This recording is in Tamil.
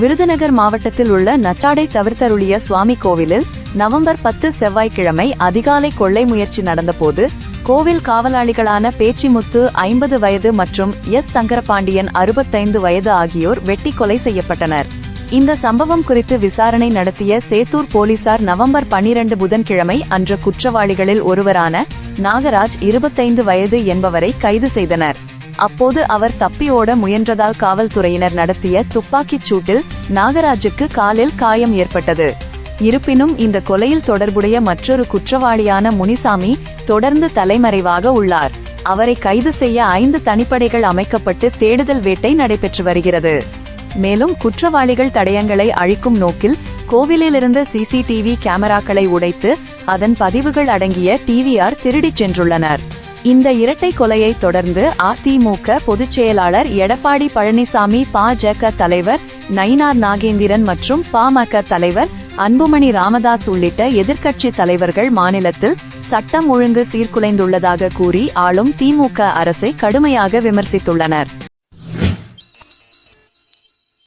விருதுநகர் மாவட்டத்தில் உள்ள நச்சாடை தவிர்த்தருளிய சுவாமி கோவிலில் நவம்பர் பத்து செவ்வாய்க்கிழமை அதிகாலை கொள்ளை முயற்சி நடந்தபோது கோவில் காவலாளிகளான பேச்சிமுத்து ஐம்பது வயது மற்றும் எஸ். சங்கரபாண்டியன் அறுபத்தைந்து வயது ஆகியோர் வெட்டி கொலை செய்யப்பட்டனர். இந்த சம்பவம் குறித்து விசாரணை நடத்திய சேத்தூர் போலீசார் நவம்பர் பனிரண்டு புதன்கிழமை அன்று குற்றவாளிகளில் ஒருவரான நாகராஜ் இருபத்தைந்து வயது என்பவரை கைது செய்தனர். அப்போது அவர் தப்பியோட முயன்றதால் காவல்துறையினர் நடத்திய துப்பாக்கிச் சூட்டில் நாகராஜுக்கு காலில் காயம் ஏற்பட்டது. இருப்பினும் இந்த கொலையில் தொடர்புடைய மற்றொரு குற்றவாளியான முனிசாமி தொடர்ந்து தலைமறைவாக உள்ளார். அவரை கைது செய்ய ஐந்து தனிப்படைகள் அமைக்கப்பட்டு தேடுதல் வேட்டை நடைபெற்று வருகிறது. மேலும் குற்றவாளிகள் தடயங்களை அழிக்கும் நோக்கில் கோவிலிலிருந்து சிசிடிவி கேமராக்களை உடைத்து அதன் பதிவுகள் அடங்கிய டிவிஆர் திருடிச் சென்றுள்ளனர். இந்த இரட்டை கொலையை தொடர்ந்து அதிமுக பொதுச் செயலாளர் எடப்பாடி பழனிசாமி பாஜக தலைவர் நயினார் நாகேந்திரன் மற்றும் பாமக தலைவர் அன்புமணி ராமதாஸ் உள்ளிட்ட எதிர்க்கட்சி தலைவர்கள் மாநிலத்தில் சட்டம் ஒழுங்கு சீர்குலைந்துள்ளதாக கூறி ஆளும் திமுக அரசை கடுமையாக விமர்சித்துள்ளனர்.